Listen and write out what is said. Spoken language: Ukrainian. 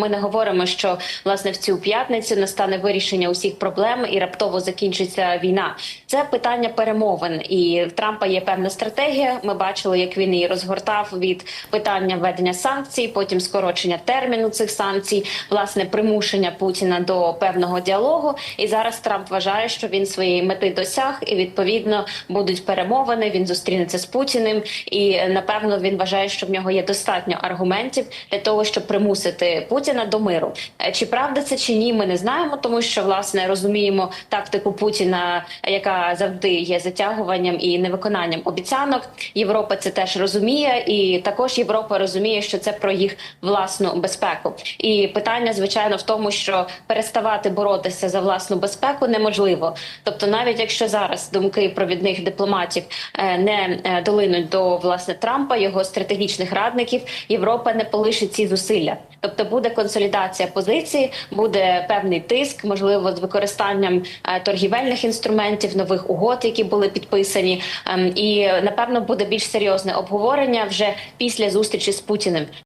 Ми не говоримо, що власне в цю п'ятницю настане вирішення усіх проблем і раптово закінчиться війна. Це питання перемовин, і в Трампа є певна стратегія. Ми бачили, як він її розгортав від питання введення санкцій, потім скорочення терміну цих санкцій, власне, примушення Путіна до певного діалогу. І зараз Трамп вважає, що він своєї мети досяг, і відповідно будуть перемовини. Він зустрінеться з Путіним, і напевно він вважає, що в нього є достатньо аргументів для того, щоб примусити Путіна до миру. Е, Чи правда це чи ні? Ми не знаємо, тому що власне розуміємо тактику Путіна, яка завжди є затягуванням і невиконанням обіцянок. Європа це теж розуміє, і також Європа розуміє, що це про їх власну безпеку. І питання, звичайно, в тому, що переставати боротися за власну безпеку неможливо. Тобто, навіть якщо зараз думки провідних дипломатів е, не е, долинуть до власне Трампа, його стратегічних радників, Європа не полишить ці зусилля. Тобто буде консолідація позиції, буде певний тиск, можливо, з використанням е, торгівельних інструментів, нових угод, які були підписані, Ем, і напевно буде більш серйозне обговорення вже після зустрічі з Путіним.